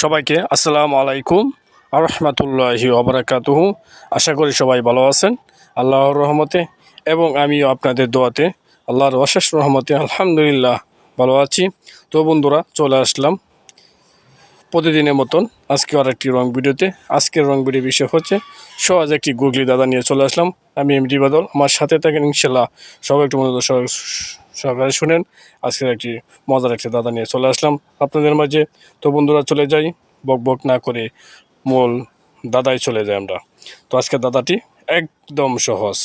সবাইকে আসসালামু আলাইকুম আরহামাতুল্লাহি ওবরাকাতুহু আশা করি সবাই ভালো আছেন। আল্লাহর রহমতে এবং আমিও আপনাদের দোয়াতে আল্লাহর অশেষ রহমতে আলহামদুলিল্লাহ ভালো আছি। তো বন্ধুরা, চলে আসলাম প্রতিদিনের মতন আজকে আর একটি রং ভিডিওতে। আজকের রং ভিডিও বিষয় হচ্ছে, সহজ একটি গুগলি দাদা নিয়ে চলে আসলাম। আমি এমডি বাদল। আমার সাথে থাকেন ইনশাল্লাহ সবাই একটু মনোযোগ সহকারে শুনেন। আজকের একটি মজার একটি দাদা নিয়ে চলে আসলাম আপনাদের মাঝে। তো বন্ধুরা, চলে যাই। বক বক না করে মূল দাদাই চলে যাই আমরা। তো আজকে দাদাটি একদম সহজ।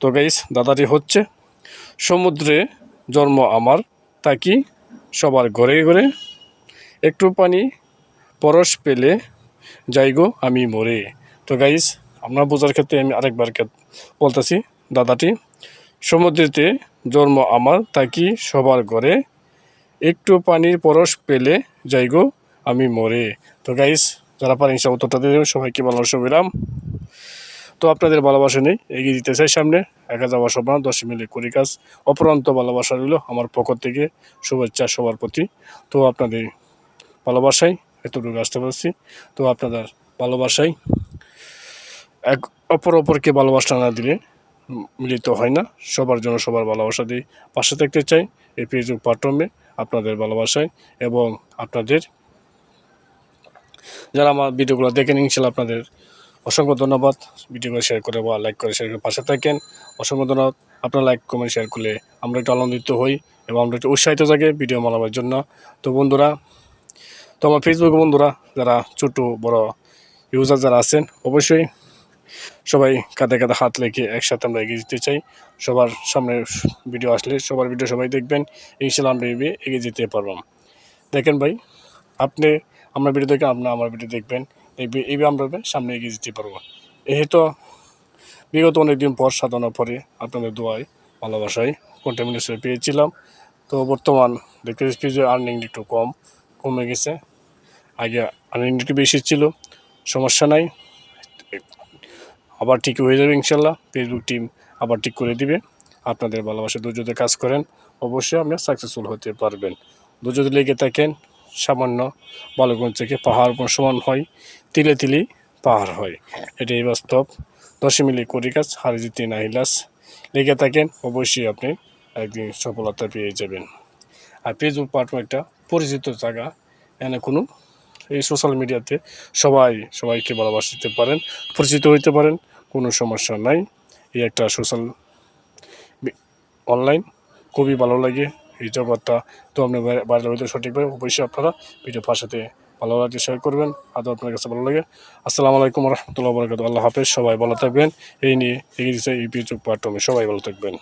তো গাইস দাদাটি হচ্ছে, সমুদ্রে জন্ম আমার, তা কি সবার ঘরে ঘরে। একটু পানি, পরশ পেলে যাই গো আমি মরে। তো গাইস আপনার বোঝার ক্ষেত্রে আমি আরেকবার বলতেছি, দাদাটি, সমুদ্রেতে জন্ম আমার, তা কি সবার ঘরে? একটু পানির পরশ পেলে যাই গো আমি মরে। তো গাইস যারা পারেন সে উত্তরটা দিয়ে সবাইকে ভালোবাসা বিরাম তো আপনাদের ভালোবাসা নেই, এগিয়ে দিতে চাই সামনে। একা যাওয়া সব না, দশ মিলে করি কাজ। অপরন্ত ভালোবাসা রইল আমার পক্ষ থেকে, শুভেচ্ছা সবার প্রতি। তো আপনাদের ভালোবাসাই এতটুকু আসতে পারছি। তো আপনাদের ভালোবাসাই এক অপর অপরকে ভালোবাসা না দিলে মিলিত হয় না। সবার জন্য সবার ভালোবাসা দিয়ে পাশে থাকতে চাই এই ফেসবুক প্ল্যাটফর্মে আপনাদের ভালোবাসায় এবং আপনাদের যারা আমার ভিডিওগুলো দেখেন ইনশাল্লাহ আপনাদের অসংখ্য ধন্যবাদ। ভিডিওগুলো শেয়ার করে বা লাইক করে শেয়ার করে পাশে থাকেন। অসংখ্য ধন্যবাদ। আপনার লাইক কমেন্ট শেয়ার করলে আমরা একটু আনন্দিত হই এবং আমরা একটু উৎসাহিত থাকি ভিডিও বানাবার জন্য। তো বন্ধুরা, তো আমার ফেসবুক বন্ধুরা, যারা ছোটো, বড় ইউজার যারা আছেন, অবশ্যই সবাই কাঁধে কাঁধে হাত রেখে একসাথে আমরা এগিয়ে যেতে চাই। সবার সামনে ভিডিও আসলে সবার ভিডিও সবাই দেখবেন ইনশাল্লাহ আমরা এগিয়ে এগিয়ে যেতে পারব। দেখেন ভাই, আপনি আমার ভিডিও দেখেন আপনি আমার ভিডিও দেখবেন এই- এইভাবে আমরা সামনে এগিয়ে যেতে পারব। তো বিগত অনেকদিন পর সাধনার পরে আপনাদের দোয়ায়, ভালোবাসায় কন্টামিনেশন পেয়েছিলাম। তো বর্তমান দেখতে পাচ্ছি যে আর্নিং একটু কম, কমে গেছে। আগে আর্নিং একটু বেশি ছিল, সমস্যা নাই। আবার ঠিক হয়ে যাবে ইনশাল্লাহ। ফেসবুক টিম আবার ঠিক করে দিবে। আপনাদের ভালোবাসা ধৈর্যতে কাজ করেন। অবশ্যই আপনি সাকসেসফুল হতে পারবেন। ধৈর্যতে লেগে থাকেন, সামান্য বালকগঞ্জ থেকে পাহাড় সমান হয়, তিলে তিলে পাহাড় হয়। এটাই বাস্তব। দশে মিলে করি কাজ হারে জিতে না হিলাস লেগে থাকেন, অবশ্যই আপনি একদিন সফলতা পেয়ে যাবেন। আর ফেসবুক প্ল্যাটফর্ম একটা পরিচিত জায়গা। এনে কোনো এই সোশ্যাল মিডিয়াতে সবাই, সবাইকে ভালোবাসতে পারেন, পরিচিত হইতে পারেন, কোনো সমস্যা নাই। এই একটা সোশ্যাল অনলাইন খুবই ভালো লাগে এই জগৎটা। তো আপনি বাইরে- হইতে সঠিকভাবে অবশ্যই আপনারা ভিডিও পাশাতে ভালো লাগে শেয়ার করবেন, আদৌ আপনার কাছে ভালো লাগে। আসসালামু আলাইকুম রহমতুল্লাহ বরকাত আল্লাহ হাফেজ, সবাই ভালো থাকবেন। এই নিয়ে এগিয়ে দিচ্ছে এই ফেসবুক প্ল্যাটফর্মে সবাই ভালো থাকবেন।